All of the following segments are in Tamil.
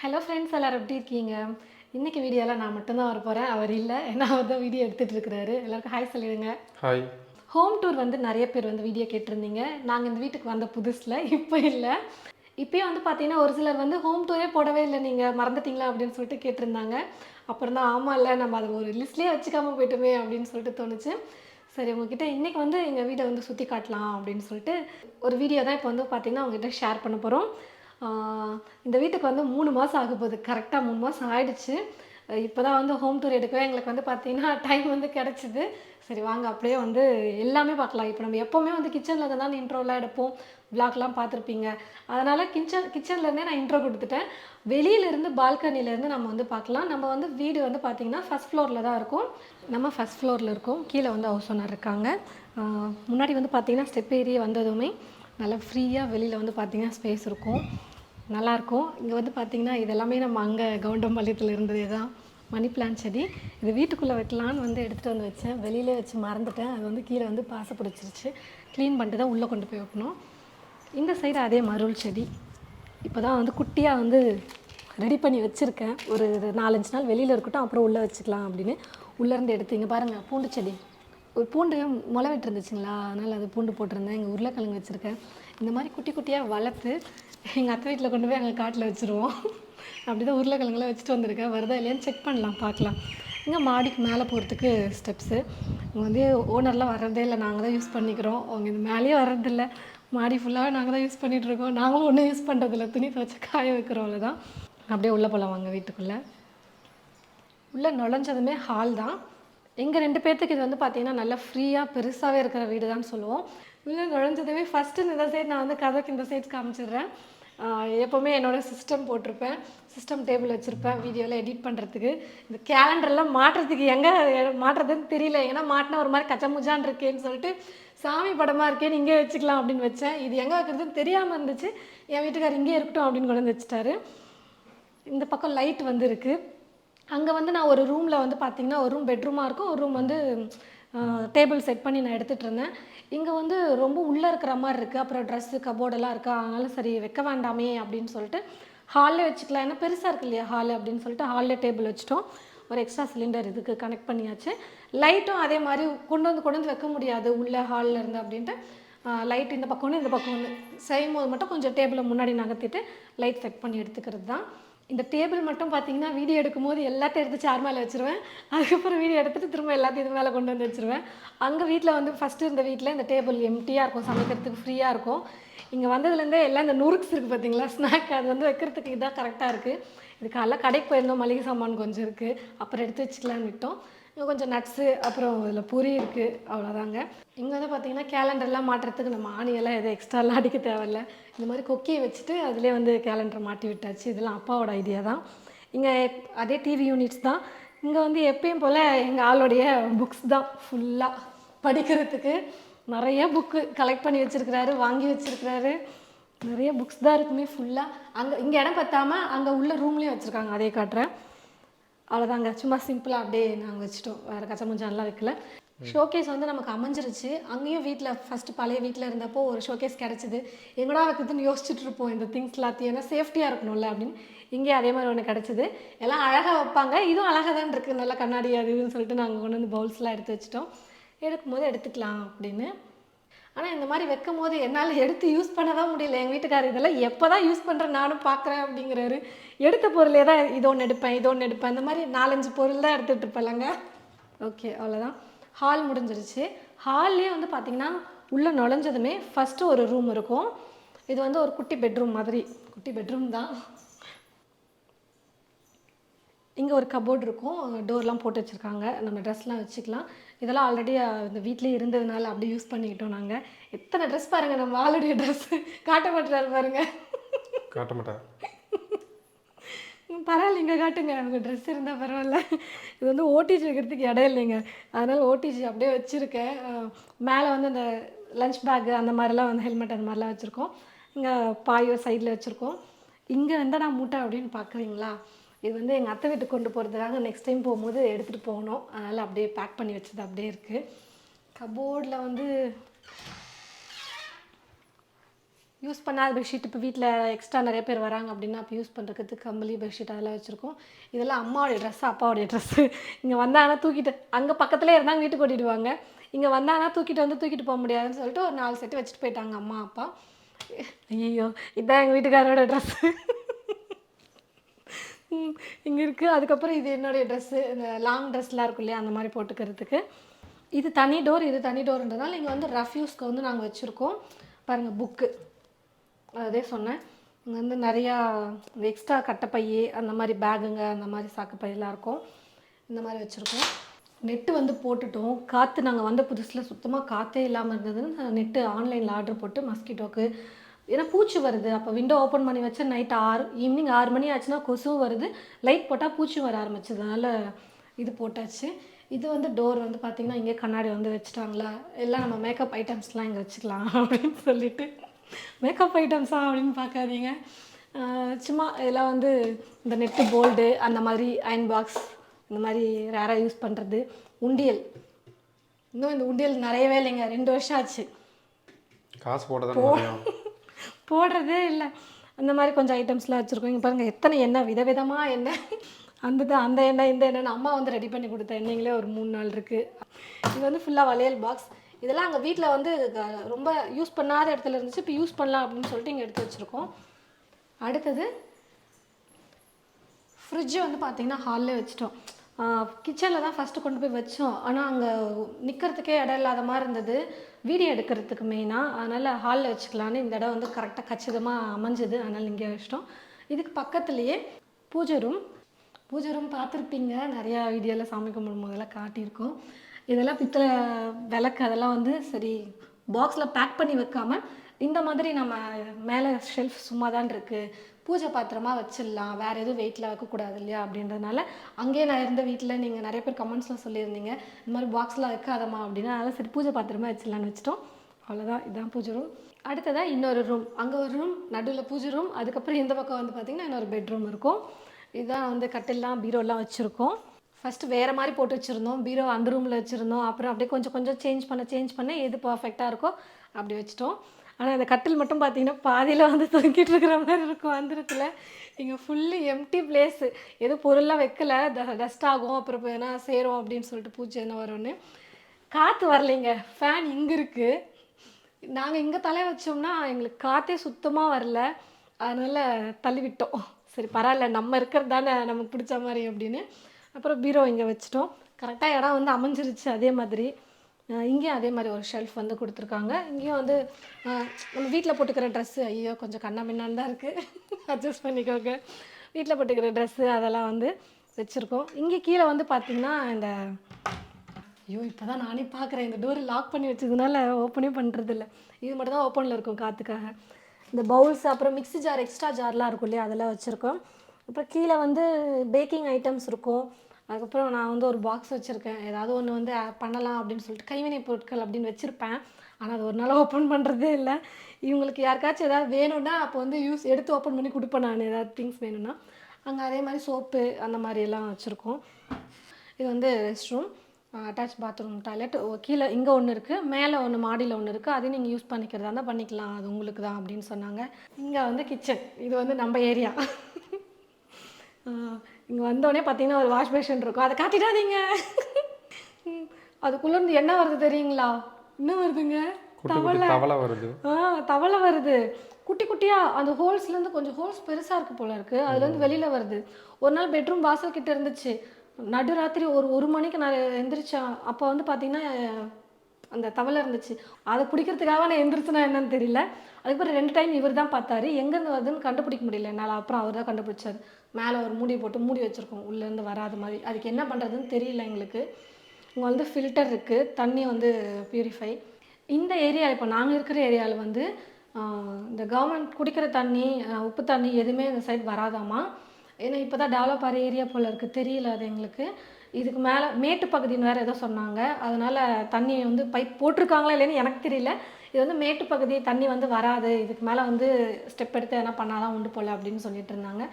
ஹலோ ஃப்ரெண்ட்ஸ் எல்லாரும் எப்படி இருக்கீங்க? இன்னைக்கு வீடியோவில் நான் மட்டும்தான் வர போகிறேன் அவர் இல்லை. ஏன்னா அவர் தான் வீடியோ எடுத்துகிட்டு இருக்கிறாரு. எல்லாருக்கும் ஹாய் சொல்லிடுங்க. ஹாய் ஹோம் டூர் வந்து நிறைய பேர் வந்து வீடியோ கேட்டிருந்தீங்க. நாங்கள் இந்த வீட்டுக்கு வந்த புதுசில் இப்போ இல்லை. இப்போயும் வந்து பார்த்தீங்கன்னா ஒரு சிலர் வந்து ஹோம் டூரே போடவே இல்லை. நீங்கள் மறந்துட்டீங்களா அப்படின்னு சொல்லிட்டு கேட்டிருந்தாங்க. அப்புறம் தான் ஆமாம் இல்லை நம்ம அதை ஒரு லிஸ்ட்லேயே வச்சுக்காம போயிட்டோமே அப்படின்னு சொல்லிட்டு தோணுச்சு. சரி உங்ககிட்ட இன்றைக்கி வந்து எங்கள் வீடை வந்து சுற்றி காட்டலாம் அப்படின்னு சொல்லிட்டு ஒரு வீடியோ தான் இப்போ வந்து பார்த்தீங்கன்னா உங்ககிட்ட ஷேர் பண்ண போகிறோம் இந்த வீட்டுக்கு வந்து மூணு மாதம் ஆக போகுது. கரெக்டாக மூணு மாதம் ஆயிடுச்சு. இப்போ தான் வந்து ஹோம் டூர் எடுக்கவே எங்களுக்கு வந்து பார்த்தீங்கன்னா டைம் வந்து கிடச்சிது. சரி வாங்க அப்படியே வந்து எல்லாமே பார்க்கலாம். இப்போ நம்ம எப்போவுமே வந்து கிச்சனில் தான் இன்ட்ரோலாம் எடுப்போம். விளாக்லாம் பார்த்துருப்பீங்க. அதனால் கிச்சன் கிச்சன்லேருந்தே நான் இன்ட்ரோ கொடுத்துட்டேன். வெளியிலேருந்து பால்கனிலேருந்து நம்ம வந்து பார்க்கலாம். நம்ம வந்து வீடு வந்து பார்த்திங்கன்னா ஃபஸ்ட் ஃப்ளோரில் தான் இருக்கும். நம்ம ஃபஸ்ட் ஃப்ளோரில் இருக்கோம். கீழே வந்து ஹவுஸ் ஓனர் இருக்காங்க. முன்னாடி வந்து பார்த்திங்கன்னா ஸ்டெப் ஏரியா வந்ததுமே. நல்லா ஃப்ரீயாக வெளியில் வந்து பார்த்திங்கன்னா ஸ்பேஸ் இருக்கும். நல்லாயிருக்கும். இங்கே வந்து பார்த்திங்கன்னா இதெல்லாமே நம்ம அங்கே கவுண்டம்பாளையத்தில் இருந்ததே தான். மணி பிளான் செடி. இது வீட்டுக்குள்ளே வைக்கலான்னு வந்து எடுத்துகிட்டு வந்து வச்சேன். வெளியிலே வச்சு மறந்துட்டேன். அது வந்து கீழே வந்து பாசை பிடிச்சிருச்சு. க்ளீன் பண்ணிட்டு தான் உள்ளே கொண்டு போய் வைக்கணும். இந்த சைடு அதே மருள் செடி. இப்போ தான் வந்து குட்டியாக வந்து ரெடி பண்ணி வச்சுருக்கேன். ஒரு நாலஞ்சு நாள் வெளியில் இருக்கட்டும் அப்புறம் உள்ளே வச்சுக்கலாம் அப்படின்னு. உள்ளேருந்து எடுத்து இங்கே பாருங்கள் பூண்டு செடி. ஒரு பூண்டு முளை விட்டுருந்துச்சுங்களா அதனால் அது பூண்டு போட்டிருந்தேன். இங்கே உருளைக்கிழங்கு வச்சுருக்கேன். இந்த மாதிரி குட்டி குட்டியாக வளர்த்து எங்கள் அத்தை வீட்டில் கொண்டு போய் எங்கள் காட்டில் வச்சுருவோம். அப்படி தான் உருளைக்கிழங்குலாம் வச்சுட்டு வந்திருக்கேன். வருதா இல்லையான்னு செக் பண்ணலாம் பார்க்கலாம். இங்கே மாடிக்கு மேலே போகிறதுக்கு ஸ்டெப்ஸு இங்கே வந்து ஓனர்லாம் வர்றதே இல்லை. நாங்கள் தான் யூஸ் பண்ணிக்கிறோம். அவங்க இந்த மேலேயே வர்றதில்ல. மாடி ஃபுல்லாக நாங்கள் தான் யூஸ் பண்ணிகிட்டு இருக்கோம். நாங்களும் ஒன்றும் யூஸ் பண்ணுறதில்ல துணி துவச்சி காய வைக்கிறோம்ல தான் அப்படியே உள்ளே போகலாம் வாங்க வீட்டுக்குள்ளே. உள்ளே நுழைஞ்சதுமே ஹால் தான். எங்கள் ரெண்டு பேர்த்துக்கு இது வந்து பார்த்தீங்கன்னா நல்லா ஃப்ரீயாக பெருசாகவே இருக்கிற வீடு தான் சொல்லுவோம். உள்ளே நுழைஞ்சதுமே ஃபஸ்ட்டு இந்த சைடு நான் வந்து கதைக்கு இந்த சைடு காமிச்சிடுறேன். எப்போவுமே என்னோடய சிஸ்டம் போட்டிருப்பேன். சிஸ்டம் டேபிள் வச்சுருப்பேன் வீடியோவில் எடிட் பண்ணுறதுக்கு இந்த கேலண்டர்லாம் மாட்டுறதுக்கு எங்கே மாட்டுறதுன்னு தெரியல. ஏன்னா மாட்டினா ஒரு மாதிரி கச்சமுச்சான் இருக்கேன்னு சொல்லிட்டு சாமி படமாக இருக்கேன்னு இங்கே வச்சுக்கலாம் அப்படின்னு வச்சேன். இது எங்கே வைக்கிறதுன்னு தெரியாமல் இருந்துச்சு. என் வீட்டுக்கார் இங்கே இருக்கட்டும் அப்படின்னு கொண்டு வந்து வச்சுட்டாரு. இந்த பக்கம் லைட் வந்து இருக்குது அங்கே வந்து நான் ஒரு ரூமில் வந்து பார்த்தீங்கன்னா ஒரு ரூம் பெட்ரூமாக இருக்கும். ஒரு ரூம் வந்து டேபிள் செட் பண்ணி நான் எடுத்துகிட்டு இருந்தேன். இங்கே வந்து ரொம்ப உள்ளே இருக்கிற மாதிரி இருக்குது அப்புறம் ட்ரெஸ்ஸு கபோர்டெல்லாம் இருக்கா? அதனால சரி வைக்க வேண்டாமே அப்படின்னு சொல்லிட்டு ஹாலில் வச்சுக்கலாம். ஏன்னா பெருசாக இருக்கு இல்லையா ஹாலு அப்படின்னு சொல்லிட்டு ஹாலில் டேபிள் வச்சுட்டோம். ஒரு எக்ஸ்ட்ரா சிலிண்டர் இதுக்கு கனெக்ட் பண்ணியாச்சு. லைட்டும் அதே மாதிரி கொண்டு வந்து கொண்டு வந்து வைக்க முடியாது. உள்ளே ஹாலில் இருந்து அப்படின்ட்டு லைட் இந்த பக்கம் ஒன்று இந்த பக்கம் ஒன்று செய்யும் போது மட்டும் கொஞ்சம் டேபிளை முன்னாடி நகர்த்திட்டு லைட் செட் பண்ணி எடுத்துக்கிறது தான். இந்த டேபிள் மட்டும் பார்த்தீங்கன்னா வீடியோ எடுக்கும்போது எல்லாத்தையும் எடுத்து சேர் மேலே வச்சுருவேன். அதுக்கப்புறம் வீடியோ எடுத்துகிட்டு திரும்ப எல்லாத்தையும் இது மேலே கொண்டு வந்து வச்சுருவேன். அங்கே வீட்டில் வந்து ஃபஸ்ட்டு இருந்த வீட்டில் இந்த டேபிள் எம்டியாக இருக்கும் சமைக்கிறதுக்கு ஃப்ரீயாக இருக்கும். இங்கே வந்ததுலேருந்தே எல்லாம் இந்த நுறுக்ஸ் இருக்குது பார்த்தீங்களா ஸ்நாக் அது வந்து வைக்கிறதுக்கு இதாக கரெக்டாக இருக்குது இது காலைல கடைக்கு போயிருந்தோம் மளிகை சாமான் கொஞ்சம் இருக்குது அப்புறம் எடுத்து வச்சுக்கலான்னு விட்டோம். இங்கே கொஞ்சம் நட்ஸு அப்புறம் இதில் பூரி இருக்குது அவ்வளோதாங்க இங்கே வந்து பார்த்தீங்கன்னா கேலண்டர்லாம் மாட்டுறதுக்கு நம்ம ஆணியெல்லாம் எதுவும் எக்ஸ்ட்ராலாம் அடிக்க தேவையில்ல. இந்த மாதிரி கொக்கியை வச்சுட்டு அதிலே வந்து கேலண்டர் மாட்டி விட்டாச்சு. இதெல்லாம் அப்பாவோட ஐடியா தான். இங்கே அதே டிவி யூனிட்ஸ் தான். இங்கே வந்து எப்பயும் போல் எங்கள் ஆளுடைய புக்ஸ் தான் ஃபுல்லாக படிக்கிறதுக்கு. நிறைய புக்கு கலெக்ட் பண்ணி வச்சுருக்கிறாரு வாங்கி வச்சுருக்கிறாரு. நிறைய புக்ஸ் தான் இருக்குமே ஃபுல்லாக அங்கே இங்கே இடம் பற்றாமல் அங்கே உள்ள ரூம்லேயும் வச்சுருக்காங்க. அதே காட்டுறேன். அவ்வளோதாங்க சும்மா சிம்பிளாக அப்படியே நாங்கள் வச்சுட்டோம். வேறு கச்சமுஞ்சான்லாம் வைக்கல. ஷோகேஸ் வந்து நமக்கு அமைஞ்சிருச்சு. அங்கேயும் வீட்டில் ஃபஸ்ட்டு பழைய வீட்டில் இருந்தப்போ ஒரு ஷோகேஸ் கிடச்சிது. எங்கடா வைக்கிறதுன்னு யோசிச்சுட்டு இருப்போம். இந்த திங்ஸ் எல்லாத்தையும். ஏன்னா சேஃப்டியாக இருக்கணும்ல அப்படின்னு. இங்கே அதே மாதிரி ஒன்று கிடச்சிது. எல்லாம் அழகாக வைப்பாங்க. இதுவும் அழகாக தான் இருக்குது நல்ல கண்ணாடி அது இதுன்னு சொல்லிட்டு நாங்கள் கொண்டு வந்து பவுல்ஸ்லாம் எடுத்து வச்சிட்டோம். எடுக்கும்போது எடுத்துக்கலாம் அப்படின்னு. ஆனால் இந்த மாதிரி வைக்கும் போது என்னால் எடுத்து யூஸ் பண்ண தான் முடியல. எங்கள் வீட்டுக்காரர் இதெல்லாம் எப்போ தான் யூஸ் பண்ணுறேன் நானும் பார்க்குறேன் அப்படிங்கிறாரு. எடுத்த பொருளே தான் இது ஒன்று எடுப்பேன் இது ஒன்று எடுப்பேன். இந்த மாதிரி நாலஞ்சு பொருள் தான் எடுத்துகிட்டு இருப்பேன்லங்க. ஓகே அவ்வளோதான் ஹால் முடிஞ்சிருச்சு. ஹால்லேயே வந்து பார்த்திங்கன்னா உள்ளே நுழைஞ்சதுமே ஃபஸ்ட்டு ஒரு ரூம் இருக்கும். இது வந்து ஒரு குட்டி பெட்ரூம் மாதிரி. குட்டி பெட்ரூம் தான். இங்கே ஒரு கபோர்ட் இருக்கும். டோர்லாம் போட்டு வச்சுருக்காங்க. நம்ம ட்ரெஸ்லாம் வச்சுக்கலாம். இதெல்லாம் ஆல்ரெடி இந்த வீட்லேயே இருந்ததுனால அப்படியே யூஸ் பண்ணிக்கிட்டோம் நாங்கள் எத்தனை ட்ரெஸ் பாருங்கள் நம்ம ஆளுடைய ட்ரெஸ்ஸு காட்ட மாட்டுறாரு பாருங்க. காட்ட மாட்டேன் ம், பரவாயில்ல இங்கே காட்டுங்க. உங்கள் ட்ரெஸ் இருந்தால் பரவாயில்ல. இது வந்து ஓடிஜி வைக்கிறதுக்கு இடம் இல்லைங்க. அதனால் ஓடிஜி அப்படியே வச்சுருக்கேன். மேலே வந்து அந்த லஞ்ச் பேக்கு அந்த மாதிரிலாம் வந்து ஹெல்மெட் அந்த மாதிரிலாம் வச்சுருக்கோம். இங்கே பாயோ சைடில் வச்சுருக்கோம். இங்கே வந்து நான் மூட்டை அப்படின்னு பார்க்குறீங்களா? இது வந்து எங்கள் அத்தை வீட்டுக்கு கொண்டு போகிறதுக்காக நெக்ஸ்ட் டைம் போகும்போது எடுத்துகிட்டு போகணும். அதனால் அப்படியே பேக் பண்ணி வச்சது அப்படியே இருக்குது கபோர்டில் வந்து யூஸ் பண்ணாத பெட்ஷீட் இப்போ வீட்டில் எக்ஸ்ட்ரா நிறைய பேர் வராங்க அப்படின்னா அப்போ யூஸ் பண்ணுறதுக்கு கம்பளி பெட்ஷீட் அதெல்லாம் வச்சுருக்கோம். இதெல்லாம் அம்மாவுடைய ட்ரெஸ்ஸு அப்பாவுடைய ட்ரெஸ்ஸு இங்கே வந்தாங்கன்னா தூக்கிட்டு அங்கே பக்கத்துலேயே இருந்தாங்க வீட்டுக்கு ஓட்டிடுவாங்க. இங்கே வந்தாங்கன்னா தூக்கிட்டு வந்து தூக்கிட்டு போக முடியாதுன்னு சொல்லிட்டு ஒரு நாலு செட்டு வச்சுட்டு போயிட்டாங்க அம்மா அப்பா. ஐயோ இதான் எங்கள் வீட்டுக்காரோட ட்ரெஸ்ஸு இங்கே இருக்குது அதுக்கப்புறம் இது என்னுடைய ட்ரெஸ்ஸு இந்த லாங் ட்ரெஸ்லாம் இருக்கும் இல்லையா அந்த மாதிரி போட்டுக்கிறதுக்கு. இது தனி டோர் இது தனி டோர்ன்றதுனால இங்கே வந்து ரஃப்யூஸ்க்கு வந்து நாங்கள் வச்சுருக்கோம். பாருங்கள் புக்கு அதே சொன்னேன். இங்கே வந்து நிறையா எக்ஸ்ட்ரா கட்டைப்பை அந்த மாதிரி பேகுங்க அந்த மாதிரி சாக்குப்பையெல்லாம் இருக்கும். இந்த மாதிரி வச்சுருக்கோம். நெட்டு வந்து போட்டுட்டோம். காற்று நாங்கள் வந்த புதுசில் சுத்தமாக காற்றே இல்லாமல் இருந்ததுன்னு நெட்டு ஆன்லைனில் ஆர்டர் போட்டு மஸ்கிட்டோக்கு ஏன்னா பூச்சி வருது. அப்போ விண்டோ ஓப்பன் பண்ணி வச்சு நைட் ஆறு ஈவினிங் ஆறு மணி ஆச்சுன்னா கொசுவும் வருது. லைட் போட்டால் பூச்சி வர ஆரம்பிச்சதுனால இது போட்டாச்சு. இது வந்து டோர் வந்து பார்த்திங்கன்னா இங்கே கண்ணாடி வந்து வச்சுட்டாங்களா? எல்லாம் நம்ம மேக்கப் ஐட்டம்ஸ்லாம் இங்கே வச்சுக்கலாம் அப்படின்னு சொல்லிட்டு. மேக்கப் ஐட்டம்ஸா அப்படின்னு பார்க்காதீங்க. சும்மா இதெல்லாம் வந்து இந்த நெட்டு போல்டு அந்த மாதிரி அயன் பாக்ஸ் இந்த மாதிரி ரேராக யூஸ் பண்ணுறது உண்டியல். இன்னும் இந்த உண்டியல் நிறையவே இல்லைங்க. ரெண்டு வருஷம் ஆச்சு. காசு போட தான் முடியும். போடுறதே இல்லை. அந்த மாதிரி கொஞ்சம் ஐட்டம்ஸ்லாம் வச்சுருக்கோம். இங்கே பாருங்கள் எத்தனை எண்ணெய் விதவிதமாக எண்ணெய். அந்த தான் அந்த எண்ணெய் இந்த எண்ணெய் அம்மா வந்து ரெடி பண்ணி கொடுத்த எண்ணெய்ங்களே ஒரு மூணு நாள் இருக்குது இது வந்து ஃபுல்லாக வளையல் பாக்ஸ் இதெல்லாம் அங்கே வீட்டில் வந்து க- ரொம்ப யூஸ் பண்ணாத இடத்துல இருந்துச்சு. இப்போ யூஸ் பண்ணலாம் அப்படின்னு சொல்லிட்டு இங்கே எடுத்து வச்சுருக்கோம். அடுத்தது ஃப்ரிட்ஜு வந்து பார்த்திங்கன்னா ஹாலில் வச்சிட்டோம். கிச்சனில் தான் ஃபஸ்ட்டு கொண்டு போய் வச்சோம். ஆனால் அங்கே நிற்கிறதுக்கே இடம் இல்லாத மாதிரி இருந்தது. வீடியோ எடுக்கிறதுக்கு மெயினாக அதனால் ஹாலில் வச்சுக்கலான்னு இந்த இடம் வந்து கரெக்டாக கச்சிதமாக அமைஞ்சது. அதனால் இங்கே வச்சிட்டோம். இதுக்கு பக்கத்துலேயே பூஜை ரூம் பூஜை ரூம் பார்த்துருப்பீங்க. நிறையா வீடியோவில் சாமி கும்பிடும் போதெல்லாம் காட்டியிருக்கோம். இதெல்லாம் பித்தளை விளக்கு அதெல்லாம் வந்து சரி பாக்ஸில் பேக் பண்ணி வைக்காமல் இந்த மாதிரி நம்ம மேலே ஷெல்ஃப் சும்மா தான் இருக்குது பூஜை பாத்திரமாக வச்சிடலாம். வேறு எதுவும் வெயிட்டில் வைக்கக்கூடாது இல்லையா? அப்படின்றதுனால அங்கேயே நான் இருந்த வீட்டில் நீங்கள் நிறைய பேர் கமெண்ட்ஸில் சொல்லியிருந்தீங்க. இந்த மாதிரி பாக்ஸில் வைக்காதம்மா அப்படின்னா அதனால் சரி பூஜை பாத்திரமாக வச்சிடலான்னு வச்சிட்டோம். அவ்வளோதான் இதுதான் பூஜை ரூம் அடுத்ததாக இன்னொரு ரூம் அங்கே ஒரு ரூம் நடுவில் பூஜை ரூம் அதுக்கப்புறம் இந்த பக்கம் வந்து பார்த்திங்கன்னா இன்னொரு பெட்ரூம் இருக்கும். இதுதான் வந்து கட்டில்லாம் பீரோலாம் வச்சுருக்கோம். ஃபஸ்ட்டு வேறு மாதிரி போட்டு வச்சுருந்தோம். பீரோ அந்த ரூமில் வச்சுருந்தோம். அப்புறம் அப்படியே கொஞ்சம் கொஞ்சம் சேஞ்ச் பண்ண சேஞ்ச் பண்ண எது பர்ஃபெக்டாக இருக்கோ அப்படி வச்சிட்டோம். ஆனால் அந்த கட்டில் மட்டும் பார்த்தீங்கன்னா பாதியில் வந்து தொங்கிட்டு இருக்கிற மாதிரி இருக்கும். வந்துருக்குல நீங்கள் இங்கே ஃபுல்லு எம்டி பிளேஸு எதுவும் பொருள்லாம் வைக்கல. டஸ்ட் ஆகும் அப்புறம் எதனா சேரும் அப்படின்னு சொல்லிட்டு பூச்சி என்ன வரும்னு. காற்று வரலைங்க. ஃபேன் இங்கே இருக்குது நாங்கள் இங்கே தலை வச்சோம்னா எங்களுக்கு காற்றே சுத்தமாக வரல. அதனால் தள்ளி விட்டோம். சரி பரவாயில்ல. நம்ம இருக்கிறது தானே. நமக்கு பிடிச்ச மாதிரி அப்படின்னு. அப்புறம் பீரோ இங்கே வச்சிட்டோம். கரெக்டாக இடம் வந்து அமைஞ்சிருச்சு அதே மாதிரி. இங்கேயும் அதே மாதிரி ஒரு ஷெல்ஃப் வந்து கொடுத்துருக்காங்க. இங்கேயும் வந்து நம்ம வீட்டில் போட்டுக்கிற ட்ரெஸ்ஸு ஐயோ கொஞ்சம் கண்ணா பின்னான்னு தான் இருக்குது அட்ஜஸ்ட் பண்ணிக்கோங்க. வீட்டில் போட்டுக்கிற ட்ரெஸ்ஸு அதெல்லாம் வந்து வச்சுருக்கோம். இங்கே கீழே வந்து பார்த்திங்கன்னா இந்த ஐயோ இப்போ தான் நானே பார்க்குறேன் இந்த டோர் லாக் பண்ணி வச்சதுனால ஓப்பனே பண்ணுறதில்ல இது மட்டும் தான் ஓப்பனில் இருக்கும் காற்றுக்காக இந்த பவுல்ஸ் அப்புறம் மிக்ஸி ஜார் எக்ஸ்ட்ரா ஜார்லாம் இருக்கும் இல்லையா? அதெல்லாம் வச்சுருக்கோம். அப்புறம் கீழே வந்து பேக்கிங் ஐட்டம்ஸ் இருக்கும். அதுக்கப்புறம் நான் வந்து ஒரு பாக்ஸ் வச்சுருக்கேன். ஏதாவது ஒன்று வந்து பண்ணலாம் அப்படின்னு சொல்லிட்டு கைவினை பொருட்கள் அப்படின்னு வச்சுருப்பேன். ஆனால் அது ஒரு நாள் ஓப்பன் பண்ணுறதே இல்லை. இவங்களுக்கு யாருக்காச்சும் ஏதாவது வேணும்னா அப்போ வந்து யூஸ் எடுத்து ஓப்பன் பண்ணி கொடுப்பேன் நான். ஏதாவது திங்ஸ் வேணும்னா. அங்கே அதே மாதிரி சோப்பு அந்த மாதிரி எல்லாம் வச்சுருக்கோம். இது வந்து rest room attach bathroom toilet கீழே இங்கே ஒன்று இருக்குது மேலே ஒன்று மாடியில் ஒன்று இருக்குது அதையும் நீங்கள் யூஸ் பண்ணிக்கிறதா இருந்தால் பண்ணிக்கலாம். அது உங்களுக்கு தான் அப்படின்னு சொன்னாங்க. இங்கே வந்து கிச்சன் இது வந்து நம்ம ஏரியா இங்கே வந்தோடனே பார்த்தீங்கன்னா ஒரு வாஷ் பேஷன் இருக்கும். அதை காட்டிடாதீங்க. ம், அதுக்குள்ள இருந்து என்ன வருது தெரியுங்களா? என்ன வருதுங்க? தவளை. வருது. ஆ தவளை வருது. குட்டி குட்டியாக அந்த ஹோல்ஸ்லேருந்து கொஞ்சம் ஹோல்ஸ் பெருசாக இருக்கு போல இருக்குது அதுலேருந்து வெளியில் வருது. ஒரு நாள் பெட்ரூம் வாசல் கிட்ட இருந்துச்சு. நடுராத்திரி ஒரு ஒரு மணிக்கு நான் எந்திரிச்சேன். அப்போ வந்து பார்த்தீங்கன்னா அந்த தவளை இருந்துச்சு. அதை பிடிக்கிறதுக்காக நான் எந்திரிச்சேனா என்னன்னு தெரியல. அதுக்கப்புறம் ரெண்டு டைம் இவர் தான் பார்த்தாரு. எங்கேருந்து வருதுன்னு கண்டுபிடிக்க முடியல. என்னால் அப்புறம் அவர் தான் கண்டுபிடிச்சாரு. மேலே ஒரு மூடி போட்டு மூடி வச்சுருக்கோம். உள்ளேருந்து வராத மாதிரி. அதுக்கு என்ன பண்ணுறதுன்னு தெரியல எங்களுக்கு. இங்கே வந்து ஃபில்டர் இருக்குது தண்ணி வந்து பியூரிஃபை இந்த ஏரியா இப்போ நாங்கள் இருக்கிற ஏரியாவில் வந்து இந்த கவர்மெண்ட் குடிக்கிற தண்ணி உப்பு தண்ணி எதுவுமே இந்த சைடு வராதாமா? ஏன்னா இப்போ தான் டெவலப் ஆகிற ஏரியா போல் இருக்குது தெரியல அது எங்களுக்கு. இதுக்கு மேலே மேட்டு பகுதின்னு வேறு ஏதோ சொன்னாங்க. அதனால் தண்ணி வந்து பைப் போட்டிருக்காங்களா இல்லைன்னு எனக்கு தெரியல. இது வந்து மேட்டு பகுதி தண்ணி வந்து வராது. இதுக்கு மேலே வந்து ஸ்டெப் எடுத்து எதனா பண்ணாதான் உண்டு போல அப்படின்னு சொல்லிட்டு இருந்தாங்க.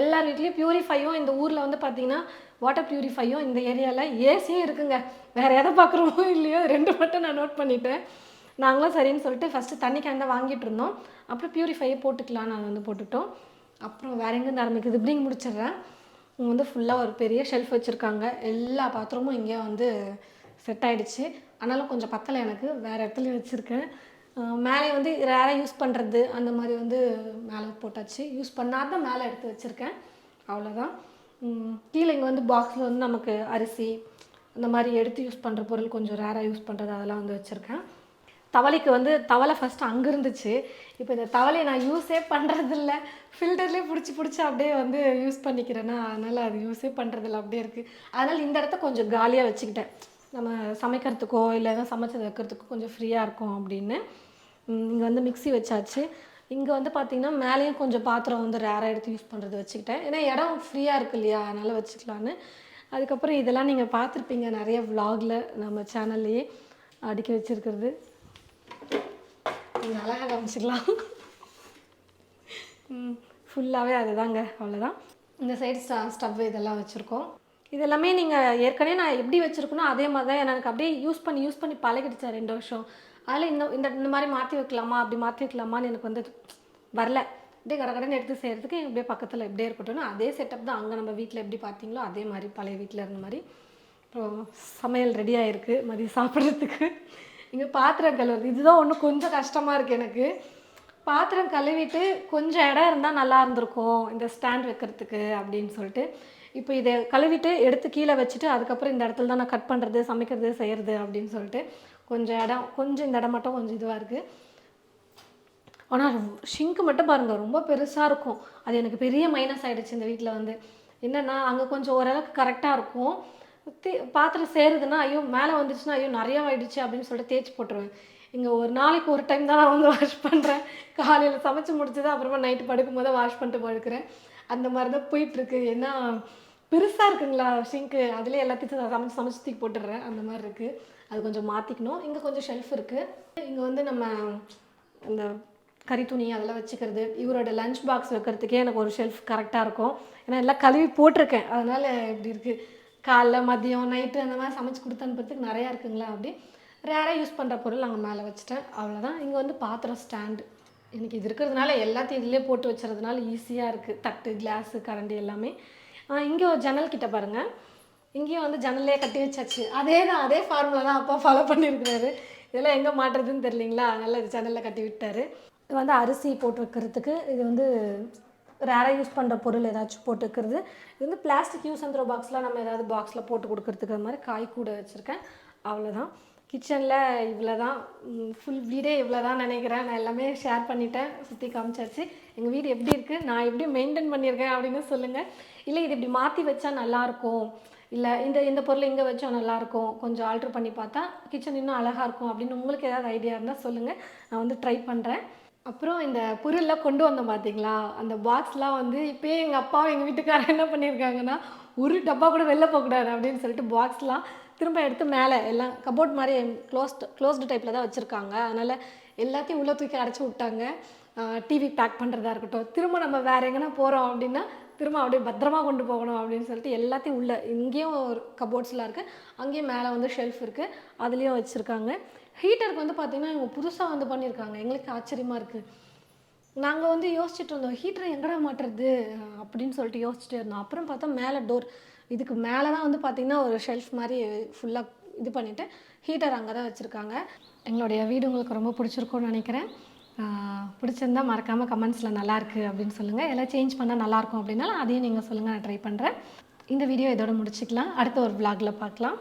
எல்லார் வீட்லேயும் பியூரிஃபையும் இந்த ஊரில் வந்து பார்த்தீங்கன்னா வாட்டர் பியூரிஃபையும் இந்த ஏரியாவில் ஏசியும் இருக்குங்க. வேறு எதை பார்க்குறோமோ இல்லையோ ரெண்டு மட்டும் நான் நோட் பண்ணிட்டேன். நாங்களும் சரின்னு சொல்லிட்டு ஃபஸ்ட்டு தண்ணி கேன் தான் வாங்கிட்டு இருந்தோம். அப்புறம் பியூரிஃபையே போட்டுக்கலாம்னு நாங்கள் வந்து போட்டுட்டோம். அப்புறம் வேற எங்கேருந்து ஆரம்பிக்குது? இப்படிங்க முடிச்சிடுறேன். இங்கே வந்து ஃபுல்லாக ஒரு பெரிய ஷெல்ஃப் வச்சுருக்காங்க. எல்லா பாத்திரமும் இங்கே வந்து செட் ஆகிடுச்சு ஆனாலும் கொஞ்சம் பத்தலை எனக்கு. வேறு இடத்துல வச்சுருக்கேன். மேலே வந்து ரேராக யூஸ் பண்ணுறது அந்த மாதிரி வந்து மேலே போட்டாச்சு. யூஸ் பண்ணாத மேலே எடுத்து வச்சுருக்கேன். அவ்வளோதான் கீழே இங்கே வந்து பாக்ஸில் வந்து நமக்கு அரிசி அந்த மாதிரி எடுத்து யூஸ் பண்ணுற பொருள் கொஞ்சம் ரேராக யூஸ் பண்ணுறது அதெல்லாம் வந்து வச்சுருக்கேன். தவளைக்கு வந்து தவளை ஃபஸ்ட்டு அங்கே இருந்துச்சு. இப்போ இந்த தவளையை நான் யூஸே பண்ணுறதில்ல ஃபில்டர்லேயே பிடிச்சி பிடிச்சி அப்படியே வந்து யூஸ் பண்ணிக்கிறேன்னா அதனால் அது யூஸே பண்ணுறதில்ல அப்படியே இருக்குது அதனால் இந்த இடத்த கொஞ்சம் காலியாக வச்சுக்கிட்டேன். நம்ம சமைக்கிறதுக்கோ இல்லை எதாவது சமைச்சது வைக்கிறதுக்கோ கொஞ்சம் ஃப்ரீயாக இருக்கும் அப்படின்னு. இங்கே வந்து மிக்ஸி வச்சாச்சு. இங்கே வந்து பார்த்திங்கன்னா மேலேயும் கொஞ்சம் பாத்திரம் வந்து ரேராக எடுத்து யூஸ் பண்ணுறது வச்சுக்கிட்டேன். ஏன்னா இடம் ஃப்ரீயாக இருக்கு இல்லையா அதனால் வச்சுக்கலான்னு. அதுக்கப்புறம் இதெல்லாம் நீங்கள் பார்த்துருப்பீங்க நிறைய விலாகில் நம்ம சேனல்லையே அடுக்கி வச்சுருக்கிறது. நீங்கள் அழகாக காமிச்சிக்கலாம். ஃபுல்லாகவே அதுதாங்க அவ்வளோதான் இந்த சைடு ஸ்ட ஸ்டவ் இதெல்லாம் வச்சுருக்கோம். இதெல்லாமே நீங்கள் ஏற்கனவே நான் எப்படி வச்சுருக்கணும் அதே மாதிரி தான் எனக்கு அப்படியே யூஸ் பண்ணி யூஸ் பண்ணி பழகிடுச்சா ரெண்டு வருஷம். அதில் இந்த இந்த இந்த மாதிரி மாற்றி வைக்கலாமா அப்படி மாற்றி வைக்கலாமான்னு எனக்கு வந்து வரல. அப்படியே கடகடன்னு எடுத்து செய்கிறதுக்கு அப்படியே பக்கத்தில் எப்படியே இருக்கட்டும்னு அதே செட்டப் தான். அங்கே நம்ம வீட்டில் எப்படி பார்த்தீங்களோ அதே மாதிரி பழைய வீட்டில் இருந்த மாதிரி. அப்புறம் சமையல் ரெடி ஆகிருக்கு மதியம் சாப்பிட்றதுக்கு. இங்கே பாத்திரம் கழுவுறது. இதுதான் ஒன்று கொஞ்சம் கஷ்டமாக இருக்குது எனக்கு. பாத்திரம் கழுவிட்டு கொஞ்சம் இடம் இருந்தால் நல்லா இருந்திருக்கும் இந்த ஸ்டாண்ட் வைக்கிறதுக்கு அப்படின்னு சொல்லிட்டு. இப்போ இதை கழுவிட்டு எடுத்து கீழே வச்சுட்டு அதுக்கப்புறம் இந்த இடத்துல தான் நான் கட் பண்ணுறது சமைக்கிறது செய்கிறது அப்படின்னு சொல்லிட்டு கொஞ்சம் இடம் கொஞ்சம் இந்த இடம் மட்டும் கொஞ்சம் இதுவாக இருக்குது ஆனால் ஷிங்க் மட்டும் பாருங்கள் ரொம்ப பெருசாக இருக்கும். அது எனக்கு பெரிய மைனஸ் ஆகிடுச்சு இந்த வீட்டில் வந்து. என்னென்னா அங்கே கொஞ்சம் ஓரளவுக்கு கரெக்டாக இருக்கும். தே பாத்திரம் சேருதுன்னா ஐயோ மேலே வந்துச்சுன்னா ஐயோ நிறையா ஆயிடுச்சு அப்படின்னு சொல்லிட்டு தேய்ச்சி போட்டுருவேன். இங்கே ஒரு நாளைக்கு ஒரு டைம் தான் நான் வந்து வாஷ் பண்ணுறேன் காலையில் சமைச்சு முடிச்சது அப்புறமா நைட்டு படுக்கும் போது வாஷ் பண்ணிட்டு படுக்கிறேன். அந்த மாதிரி தான் போயிட்டுருக்கு. ஏன்னா பெருசாக இருக்குங்களா ஷிங்க்கு அதுலேயே எல்லாத்தையும் சமைச்சு சமைச்சு தூக்கி போட்டுடுறேன். அந்த மாதிரி இருக்குது அது கொஞ்சம் மாற்றிக்கணும் இங்கே கொஞ்சம் ஷெல்ஃப் இருக்குது இங்கே வந்து நம்ம இந்த கறி துணி அதெல்லாம் வச்சுக்கிறது இவரோட லஞ்ச் பாக்ஸ் வைக்கிறதுக்கே எனக்கு ஒரு ஷெல்ஃப் கரெக்டாக இருக்கும். ஏன்னா எல்லாம் கழுவி போட்டிருக்கேன். அதனால் இப்படி இருக்குது காலைல மதியம் நைட்டு அந்த மாதிரி சமைச்சு கொடுத்து அனுப்புறதுக்கு நிறையா இருக்குங்களா அப்படி. ரேராக யூஸ் பண்ணுற பொருள் நாங்கள் மேலே வச்சுட்டேன். அவ்வளோதான் இங்கே வந்து பாத்திரம் ஸ்டாண்டு எனக்கு இது இருக்கிறதுனால எல்லாத்தையும் இதிலே போட்டு வச்சுறதுனால ஈஸியாக இருக்குது தட்டு கிளாஸு கரண்டி எல்லாமே. இங்கே ஒரு ஜன்னல் கிட்ட பாருங்கள் இங்கேயும் வந்து ஜன்னலே கட்டி வச்சாச்சு. அதே தான் அதே ஃபார்முலா தான் அப்பா ஃபாலோ பண்ணியிருக்கிறாரு. இதெல்லாம் எங்கே மாட்டுறதுன்னு தெரியலிங்களா? அதனால் இது ஜன்னலில் கட்டி விட்டார். இது வந்து அரிசி போட்டு வைக்கிறதுக்கு இது வந்து ரேராக யூஸ் பண்ணுற பொருள் ஏதாச்சும் போட்டுக்கிறது. இது வந்து பிளாஸ்டிக் யூஸ் அண்ட் பாக்ஸ்லாம் நம்ம ஏதாவது பாக்ஸில் போட்டு கொடுக்குறதுக்கு அது மாதிரி காய் கூட வச்சுருக்கேன். அவ்வளோதான் கிச்சனில் இவ்வளோ தான் ஃபுல் வீடே இவ்வளோ தான் நினைக்கிறேன். நான் எல்லாமே ஷேர் பண்ணிட்டேன். சுற்றி காமிச்சாச்சு. எங்கள் வீடு எப்படி இருக்குது நான் எப்படி மெயின்டைன் பண்ணியிருக்கேன் அப்படின்னு சொல்லுங்கள் இல்லை இது இப்படி மாற்றி வச்சா நல்லாயிருக்கும். இல்லை இந்த இந்த பொருளை இங்கே வச்சா நல்லாயிருக்கும். கொஞ்சம் ஆல்ட்ரு பண்ணி பார்த்தா கிச்சன் இன்னும் அழகாக இருக்கும் அப்படின்னு உங்களுக்கு ஏதாவது ஐடியா இருந்தால் சொல்லுங்கள் நான் வந்து ட்ரை பண்ணுறேன் அப்புறம் இந்த பொருள்லாம் கொண்டு வந்தோம் பார்த்தீங்களா அந்த பாக்ஸ்லாம் வந்து இப்போயே எங்கள் அப்பாவும் எங்கள் வீட்டுக்காரர் என்ன பண்ணியிருக்காங்கன்னா ஒரு டப்பா கூட வெளில போகக்கூடாது அப்படின்னு சொல்லிட்டு பாக்ஸ்லாம் திரும்ப எடுத்து மேலே எல்லாம் கபோர்ட் மாதிரி க்ளோஸ்டு க்ளோஸ்டு டைப்பில் தான் வச்சுருக்காங்க. அதனால் எல்லாத்தையும் உள்ளே தூக்கி அடைச்சி விட்டாங்க. டிவி பேக் பண்ணுறதா இருக்கட்டும். திரும்ப நம்ம வேறு எங்கன்னா போகிறோம் அப்படின்னா திரும்ப அப்படியே பத்திரமா கொண்டு போகணும் அப்படின்னு சொல்லிட்டு எல்லாத்தையும் உள்ளே இங்கேயும் ஒரு கபோர்ட்ஸ்லாம் இருக்குது அங்கேயும் மேலே வந்து ஷெல்ஃப் இருக்குது அதுலேயும் வச்சுருக்காங்க. ஹீட்டருக்கு வந்து பார்த்திங்கன்னா இவங்க புதுசாக வந்து பண்ணியிருக்காங்க எங்களுக்கு ஆச்சரியமாக இருக்குது நாங்கள் வந்து யோசிச்சுட்டு இருந்தோம் ஹீட்டரை எங்கடா மாட்டுறது? அப்படின்னு சொல்லிட்டு யோசிச்சுட்டே இருந்தோம். அப்புறம் பார்த்தா மேலே டோர் இதுக்கு மேலே தான் வந்து பார்த்திங்கன்னா ஒரு ஷெல்ஃப் மாதிரி ஃபுல்லாக இது பண்ணிவிட்டு ஹீட்டர் அங்கே தான் வச்சுருக்காங்க. எங்களுடைய வீடு உங்களுக்கு ரொம்ப பிடிச்சிருக்கும்னு நினைக்கிறேன். பிடிச்சிருந்தா மறக்காமல் கமெண்ட்ஸில் நல்லாயிருக்கு அப்படின்னு சொல்லுங்கள் எல்லாம் சேஞ்ச் பண்ணால் நல்லாயிருக்கும் அப்படின்னாலும் அதையும் நீங்கள் சொல்லுங்கள் நான் ட்ரை பண்ணுறேன் இந்த வீடியோ இதோட முடிச்சுக்கலாம். அடுத்த ஒரு vlogல பார்க்கலாம்.